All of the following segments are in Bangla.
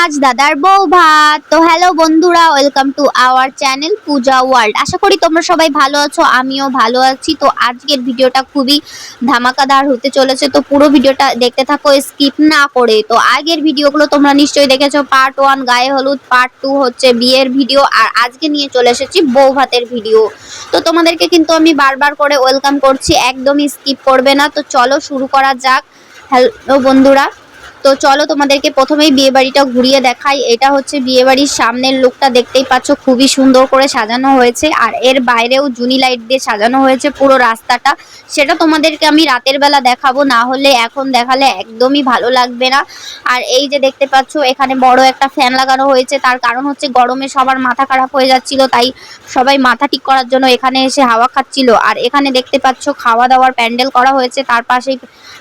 আজ দাদার বউ ভাত। তো হ্যালো বন্ধুরা welcome to our channel Puja world আশা করি তোমরা সবাই ভালো আছো, আমিও ভালো আছি। তো আজকের ভিডিওটা খুবই ধামাকাদার হতে চলেছে। তো পুরো ভিডিওটা দেখতে থাকো স্কিপ না করে। তো আগের ভিডিওগুলো তোমরা নিশ্চয়ই দেখেছ পার্ট ওয়ান গায়ে হলুদ পার্ট টু হচ্ছে বিয়ের ভিডিও। আর আজকে নিয়ে চলে এসেছি বউ ভাতের ভিডিও। তো তোমাদেরকে কিন্তু আমি বারবার করে ওয়েলকাম করছি, একদমই স্কিপ করবে না। তো চলো শুরু করা যাক। হ্যালো বন্ধুরা। তো চলো তোমাদেরকে প্রথমেই বিয়ে বাড়িটা ঘুরিয়ে দেখাই। এটা হচ্ছে বিয়ে বাড়ির সামনের লুকটা দেখতেই পাচ্ছ, খুবই সুন্দর করে সাজানো হয়েছে। আর এর বাইরেও জুনি লাইট দিয়ে সাজানো হয়েছে পুরো রাস্তাটা। সেটা তোমাদেরকে আমি রাতের বেলা দেখাবো, না হলে এখন দেখালে একদমই ভালো লাগবে না। আর এই যে দেখতে পাচ্ছ, এখানে বড় একটা ফ্যান লাগানো হয়েছে। তার কারণ হচ্ছে গরমে সবার মাথা খারাপ হয়ে যাচ্ছিল, তাই সবাই মাথা ঠিক করার জন্য এখানে এসে হাওয়া খাচ্ছিল। আর এখানে দেখতে পাচ্ছ, খাওয়া দাওয়ার প্যান্ডেল করা হয়েছে। তার পাশেই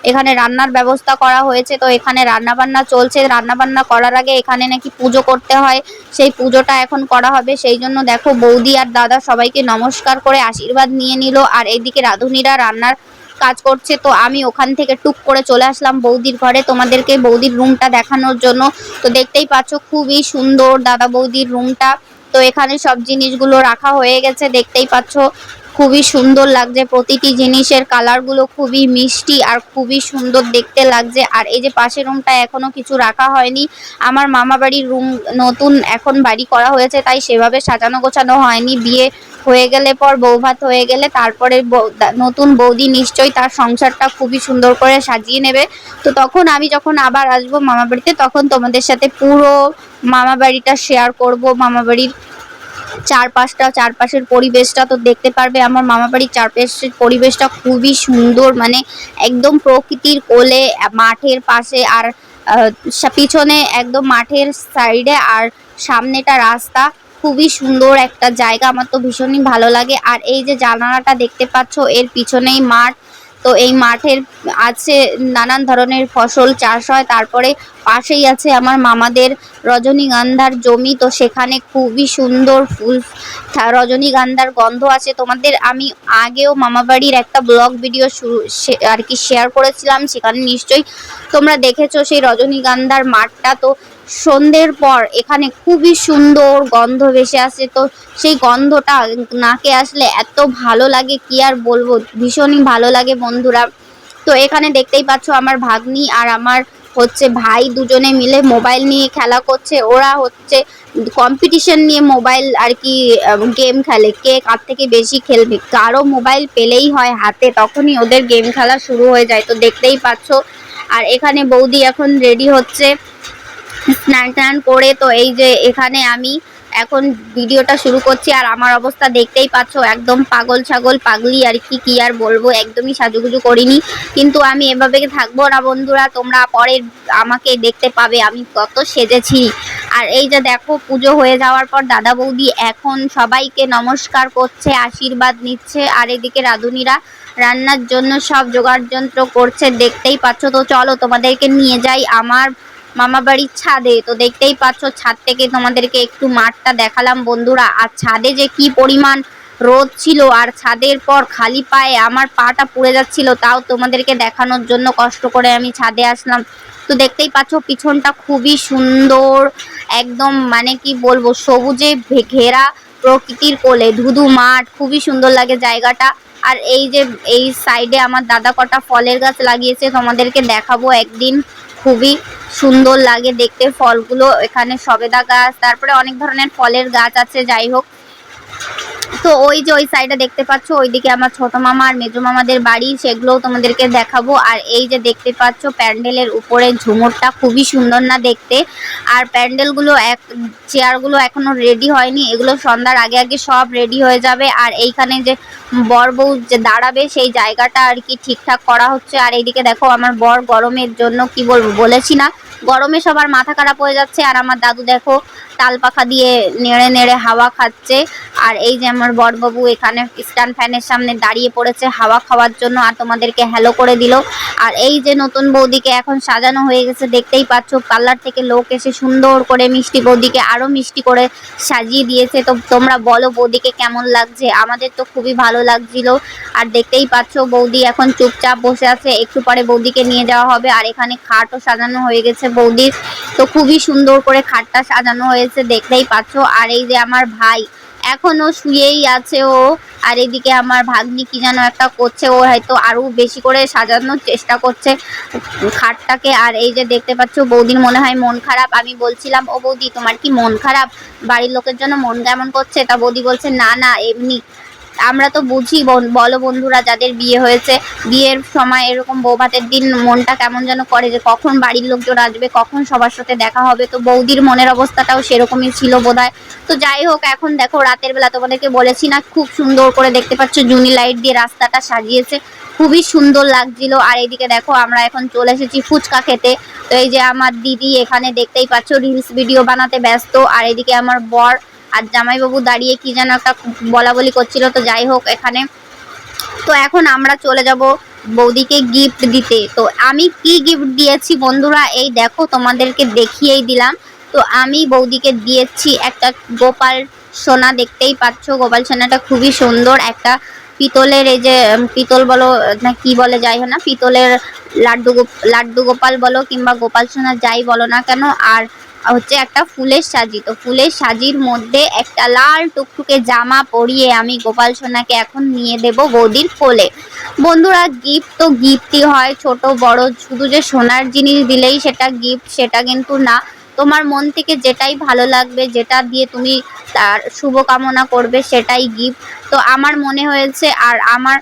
এখানে রান্নার ব্যবস্থা করা হয়েছে। তো এখানে রান্না বান্না চলছে। রান্না বান্না করার আগে এখানে নাকি পুজো করতে হয়। সেই পুজোটা এখন করা হবে। সেই জন্য দেখো বৌদি আর দাদা সবাইকে নমস্কার করে আশীর্বাদ নিয়ে নিল। আর এইদিকে রাঁধুনিরা রান্নার কাজ করছে। তো আমি ওখান থেকে টুক করে চলে আসলাম বৌদির ঘরে তোমাদেরকে বৌদির রুমটা দেখানোর জন্য। তো দেখতেই পাচ্ছ খুবই সুন্দর দাদা বৌদির রুমটা। তো এখানে সব জিনিসগুলো রাখা হয়ে গেছে। দেখতেই পাচ্ছ খুবই সুন্দর লাগছে। প্রতিটি জিনিসের কালারগুলো খুবই মিষ্টি আর খুবই সুন্দর দেখতে লাগছে। আর এই যে পাশের রুমটা এখনও কিছু রাখা হয়নি। আমার মামা বাড়ির রুম নতুন এখন বাড়ি করা হয়েছে, তাই সেভাবে সাজানো গোছানো হয়নি। বিয়ে হয়ে গেলে পর বৌভাত হয়ে গেলে তারপরে নতুন বৌদি নিশ্চয়ই তার সংসারটা খুবই সুন্দর করে সাজিয়ে নেবে। তো তখন আমি যখন আবার আসব মামা বাড়িতে, তখন তোমাদের সাথে পুরো মামা বাড়িটা শেয়ার করব। মামা বাড়ির চারপাশটা, চারপাশের পরিবেশটা তো দেখতে পারবে। আমার মামা বাড়ির চারপাশের পরিবেশটা খুবই সুন্দর মানে একদম প্রকৃতির কোলে, মাঠের পাশে আর পিছনে একদম মাঠের সাইডে আর সামনেটা রাস্তা। খুবই সুন্দর একটা জায়গা, আমার তো ভীষণই ভালো লাগে। আর এই যে জানালাটা দেখতে পাচ্ছ, এর পিছনেই মাঠ। তো এই মাঠের আছে নানান ধরনের ফসল চাষ হয়, তারপরে পাশেই আছে আমার মামাদের রজনীগন্ধার জমি, তো সেখানে খুবই সুন্দর ফুল রজনীগন্ধার গন্ধ আছে। তোমাদের আমি আগেও মামাবাড়ির একটা ব্লগ ভিডিও শুরু আর কি শেয়ার করেছিলাম, সেখানে নিশ্চয়ই তোমরা দেখেছ সেই রজনীগন্ধার মাঠটা। তো সন্ধ্যের পর এখানে খুবই সুন্দর গন্ধ ভেসে আসে। তো সেই গন্ধটা নাকে আসলে এত ভালো লাগে, কি আর বলব? ভীষণই ভালো লাগে বন্ধুরা। তো এখানে দেখতেই পাচ্ছ আমার ভাগ্নি আর আমার হচ্ছে ভাই দুজনে মিলে মোবাইল নিয়ে খেলা করছে। ওরা হচ্ছে কম্পিটিশন নিয়ে মোবাইল আর কি গেম খেলে। কে কার থেকে বেশি খেলবে? কারও মোবাইল পেলেই হয় হাতে, তখনই ওদের গেম খেলা শুরু হয়ে যায়। তো দেখতেই পাচ্ছ। আর এখানে বৌদি এখন রেডি হচ্ছে। স্নান টান করে তো এই যে এখানে আমি এখন ভিডিওটা শুরু করছি আর আমার অবস্থা দেখতেই পাচ্ছ, একদম পাগল ছাগল, পাগলি আর কি কি আর বলব, একদমই সাজুগুজু করিনি। কিন্তু আমি এভাবে থাকব না বন্ধুরা, তোমরা পরে আমাকে দেখতে পাবে, আমি কত সেজেছি। আর এই যে দেখো, পুজো হয়ে যাওয়ার পর দাদা বৌদি এখন সবাইকে নমস্কার করছে, আশীর্বাদ নিচ্ছে, আর এদিকে রাঁধুনিরা রান্নার জন্য সব জোগাড় যন্ত্র করছে, দেখতেই পাচ্ছ। তো চলো তোমাদেরকে নিয়ে যাই আমার মামা বাড়ির ছাদে। তো দেখতেই পাচ্ছ, ছাদ থেকে তোমাদেরকে একটু মাঠটা দেখালাম বন্ধুরা। আর ছাদে যে কি পরিমাণ রোদ ছিল, আর ছাদের পর খালি পায়ে আমার পাটা পুড়ে যাচ্ছিল, তাও তোমাদেরকে দেখানোর জন্য কষ্ট করে আমি ছাদে আসলাম। তো দেখতেই পাচ্ছ, পিছনটা খুবই সুন্দর, একদম মানে কি বলব, সবুজে ঘেরা প্রকৃতির কোলে, ধুধু মাঠ, খুবই সুন্দর লাগে জায়গাটা। আর এই যে, এই সাইডে আমার দাদা কটা ফলের গাছ লাগিয়েছে, তোমাদেরকে দেখাবো একদিন। খুবই সুন্দর লাগে দেখতে। ফলগুলো এখানে সবেদা গাছ, তারপরে অনেক ধরনের ফলের গাছ আছে, যাই হোক। তো ওই যে ওই সাইডে দেখতে পাচ্ছ, ওইদিকে আমার ছোট মামা আর মেজো মামাদের বাড়ি, সেগুলোও তোমাদেরকে দেখাবো। আর এই যে দেখতে পাচ্ছ, প্যান্ডেলের উপরে ঝুমুরটা খুবই সুন্দর না দেখতে। আর প্যান্ডেলগুলো এক, চেয়ারগুলো এখনও রেডি হয়নি। এগুলো সন্ধ্যার আগে আগে সব রেডি হয়ে যাবে। আর এইখানে যে বর বউ যে দাঁড়াবে, সেই জায়গাটা আর কি ঠিকঠাক করা হচ্ছে। আর এইদিকে দেখো, আমার বর গরমের জন্য কি বলব, বলেছি না। গরমে সবার মাথা খারাপ হয়ে যাচ্ছে। আর আমার দাদু দেখো, তাল পাখা দিয়ে নেড়ে নেড়ে হাওয়া খাচ্ছে। আর এই যে আমার বড়বাবু এখানে স্ট্যান্ড ফ্যানের সামনে দাঁড়িয়ে পড়েছে, হাওয়া খাওয়ার জন্য আর তোমাদেরকে হ্যালো করে দিল। আর এই যে নতুন বৌদিকে এখন সাজানো হয়ে গেছে, দেখতেই পাচ্ছ পার্লার থেকে লোক এসে সুন্দর করে মিষ্টি বৌদিকে আরও মিষ্টি করে সাজিয়ে দিয়েছে। তো তোমরা বলো বৌদিকে কেমন লাগছে? আমাদের তো খুবই ভালো লাগছিল। আর দেখতেই পাচ্ছ, বৌদি এখন চুপচাপ বসে আছে। একটু পরে বৌদিকে নিয়ে যাওয়া হবে। আর এখানে খাটও সাজানো হয়ে গেছে বৌদির। তো খুবই সুন্দর করে খাটটা সাজানো হয়েছে, দেখতেই পাচ্ছ। আর এই যে আমার ভাই এখনও শুয়েই আছে ও। আর এদিকে আমার ভাগ্নি কি যেন একটা করছে, ও হয়তো আরও বেশি করে সাজানোর চেষ্টা করছে খাটটাকে। আর এই যে দেখতে পাচ্ছ বৌদির মনে হয় মন খারাপ। আমি বলছিলাম, ও বৌদি, তোমার কি মন খারাপ? বাড়ির লোকের জন্য মন কেমন করছে? তা বৌদি বলছে, না না, এমনি আমরা তো বুঝি বলো বন্ধুরা, যাদের বিয়ে হয়েছে, বিয়ের সময় এরকম বৌভাতের দিন মনটা কেমন যেন করে যে কখন বাড়ির লোকজন আসবে, কখন সবার সাথে দেখা হবে। তো বৌদির মনের অবস্থাটাও সেরকমই ছিল বোধহয়। তো যাই হোক, এখন দেখো রাতের বেলা তোমাদেরকে বলেছি না, খুব সুন্দর করে দেখতে পাচ্ছ জুনি লাইট দিয়ে রাস্তাটা সাজিয়েছে। খুবই সুন্দর লাগছিল। আর এইদিকে দেখো, আমরা এখন চলে এসেছি ফুচকা খেতে। তো এই যে আমার দিদি এখানে দেখতেই পাচ্ছ রিলস ভিডিও বানাতে ব্যস্ত। আর এদিকে আমার বর আর জামাইবাবু দাঁড়িয়ে কি যেন একটা বলা বলি করছিল, তো যাই হোক এখানে। তো এখন আমরা চলে যাব বৌদিকে গিফট দিতে। তো আমি কি গিফট দিয়েছি বন্ধুরা? এই দেখো, তোমাদেরকে দেখিয়েই দিলাম। তো আমি বৌদিকে দিয়েছি একটা গোপাল সোনা, দেখতেই পাচ্ছ গোপাল সোনাটা খুবই সুন্দর। একটা পিতলের এই যে পিতল বলো, না কি বলে, যাই হোক না, পিতলের লাড্ডু লাড্ডু গোপাল বলো কিংবা গোপাল সোনা যাই বলো না কেন, আর হচ্ছে একটা ফুলের সাজি। তো ফুলের সাজির মধ্যে একটা লাল টুকটুকে জামা পরিয়ে আমি গোপাল সোনাকে এখন নিয়ে দেব বৌদির কোলে। বন্ধুরা গিফট তো গিফটই হয়, ছোট, বড়, শুধু যে সোনার জিনিস দিলেই সেটা গিফট সেটা কিন্তু না। তোমার মন থেকে যেটাই ভালো লাগবে, যেটা দিয়ে তুমি তার শুভকামনা করবে সেটাই গিফট তো আমার মনে হয়েছে, আর আমার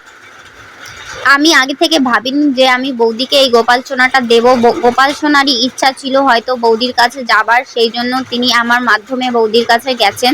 আমি আগে থেকে ভাবিনি যে আমি বৌদিকে এই গোপাল সোনাটা দেব। গোপাল সোনারই ইচ্ছা ছিল হয়তো বৌদির কাছে যাবার, সেই জন্য তিনি আমার মাধ্যমে বৌদির কাছে গেছেন।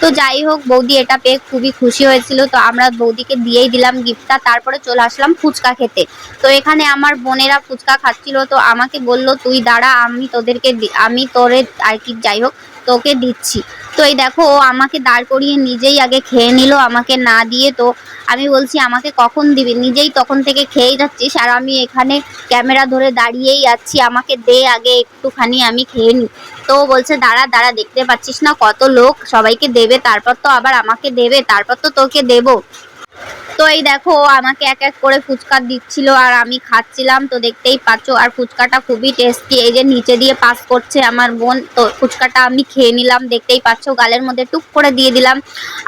তো যাই হোক, বৌদি এটা পেয়ে খুবই খুশি হয়েছিল। তো আমরা বৌদিকে দিয়েই দিলাম গিফটটা, তারপরে চলে আসলাম ফুচকা খেতে। তো এখানে আমার বোনেরা ফুচকা খাচ্ছিল, তো আমাকে বলল, তুই দাঁড়া, আমি তোদেরকে আমি তোরে আর কি, যাই হোক, তোকে দিচ্ছি। তো এই দেখো, ও আমাকে দাঁড় করিয়ে নিজেই আগে খেয়ে নিল, আমাকে না দিয়ে তো আমি বলছি, আমাকে কখন দিবি? নিজেই তখন থেকে খেয়ে যাচ্ছিস আর আমি এখানে ক্যামেরা ধরে দাঁড়িয়েই আছি। আমাকে দে আগে একটুখানি, আমি খেয়ে নিই তো বলছে, দাঁড়া দাঁড়া, দেখতে পাচ্ছিস না কত লোক? সবাইকে দেবে, তারপর তো আবার আমাকে দেবে, তারপর তো তোকে দেবো। তো এই দেখো আমাকে এক এক করে ফুচকা দিচ্ছিল আর আমি খাচ্ছিলাম, তো দেখতেই পাচ্ছ। আর ফুচকাটা খুবই টেস্টি এই যে নিচে দিয়ে পাস করছে আমার বোন, তো ফুচকাটা আমি খেয়ে নিলাম, দেখতেই পাচ্ছ। গালের মধ্যে টুক করে দিয়ে দিলাম।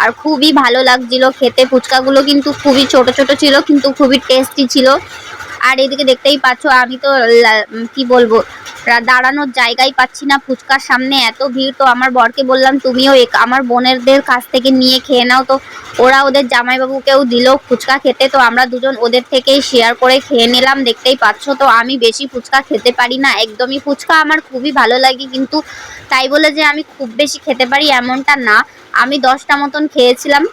আর খুবই ভালো লাগছিল খেতে। ফুচকাগুলো কিন্তু খুবই ছোট ছোট ছিল, কিন্তু খুবই টেস্টি ছিল। আর এদিকে দেখতেই পাচ্ছ, আমি তো কি বলব? দাঁড়ানোর জায়গাই পাচ্ছি না। ফুচকার সামনে এত ভিড়, তো আমার বরকে বললাম, তুমিও এক- আমার বোনেরদের কাছ থেকে নিয়ে খেয়ে নাও তো। ওরা ওদের জামাইবাবুকেও দিল ফুচকা খেতে, তো আমরা দুজন ওদের থেকেই শেয়ার করে খেয়ে নিলাম, দেখতেই পাচ্ছ তো। আমি বেশি ফুচকা খেতে পারি না, একদমই ফুচকা আমার খুবই ভালো লাগে, কিন্তু তাই বলে যে আমি খুব বেশি খেতে পারি এমনটা না। আমি দশটা মতন খেয়েছিলাম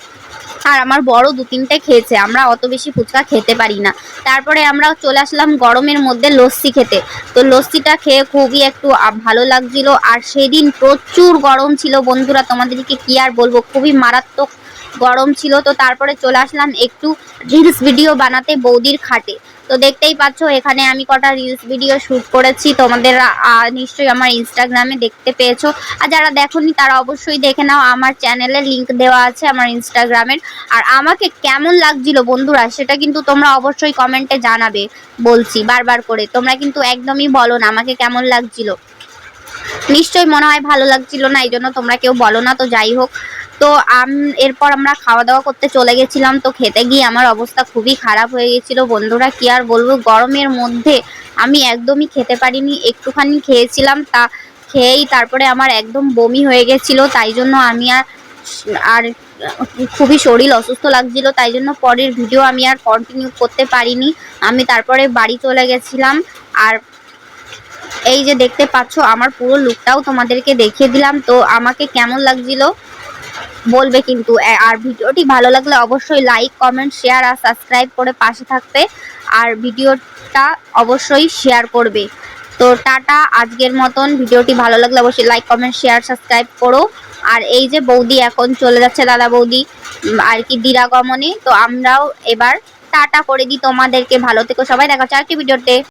আর আমার বড় দু তিনটে খেয়েছে, আমরা অত বেশি ফুচকা খেতে পারি না। তারপরে আমরা চলে আসলাম গরমের মধ্যে লস্যি খেতে। তো লস্যিটা খেয়ে খুবই একটু ভালো লাগছিল। আর সেদিন প্রচুর গরম ছিল বন্ধুরা, তোমাদেরকে কি আর বলব? খুবই মারাত্মক গরম ছিল। তো তারপরে চলে আসলাম একটু রিলস ভিডিও বানাতে বৌদির খাটে। তো দেখতেই পাচ্ছ, এখানে আমি কটা রিলস ভিডিও শুট করেছি। তোমাদের নিশ্চয়ই আমার ইনস্টাগ্রামে দেখতে পেয়েছ। আর যারা দেখোনি, তারা অবশ্যই দেখে নাও। আমার চ্যানেলে লিংক দেওয়া আছে আমার ইনস্টাগ্রামের আর আমাকে কেমন লাগছিল বন্ধুরা, সেটা কিন্তু তোমরা অবশ্যই কমেন্টে জানাবে, বলছি বারবার করে। তোমরা কিন্তু একদমই বলো না আমাকে কেমন লাগছিল। নিশ্চয়ই মনে হয় ভালো লাগছিল না এই জন্য তোমরা কেউ বলো না, তো যাই হোক। তো এরপর আমরা খাওয়া দাওয়া করতে চলে গেছিলাম। তো খেতে গিয়ে আমার অবস্থা খুবই খারাপ হয়ে গেছিল। বন্ধুরা, কি আর বলব? গরমের মধ্যে আমি একদমই খেতে পারিনি। একটুখানি খেয়েছিলাম, তা খেয়েই তারপরে আমার একদম বমি হয়ে গেছিল। তাই জন্য আমি আর আর খুবই শরীর অসুস্থ লাগছিল। তাই জন্য পরের ভিডিও আমি আর কন্টিনিউ করতে পারিনি। আমি তারপরে বাড়ি চলে গেছিলাম। আর এই যে দেখতে পাচ্ছ, আমার পুরো লুকটাও তোমাদেরকে দেখিয়ে দিলাম। তো আমাকে কেমন লাগছিল? বলবে কিন্তু আর ভিডিওটি ভালো লাগলে অবশ্যই লাইক কমেন্ট শেয়ার আর সাবস্ক্রাইব করে পাশে থাকবে। আর ভিডিওটা অবশ্যই শেয়ার করবে। তো টাটা, আজকের মতন। ভিডিওটি ভালো লাগলে অবশ্যই লাইক কমেন্ট শেয়ার সাবস্ক্রাইব করো। আর এই যে বৌদি এখন চলে যাচ্ছে, দাদা বৌদি আর কি দিরাগমনে তো আমরাও এবার টাটা করে দিই তোমাদেরকে। ভালো থেকো সবাই, দেখা হচ্ছে আরেকটি ভিডিওতে।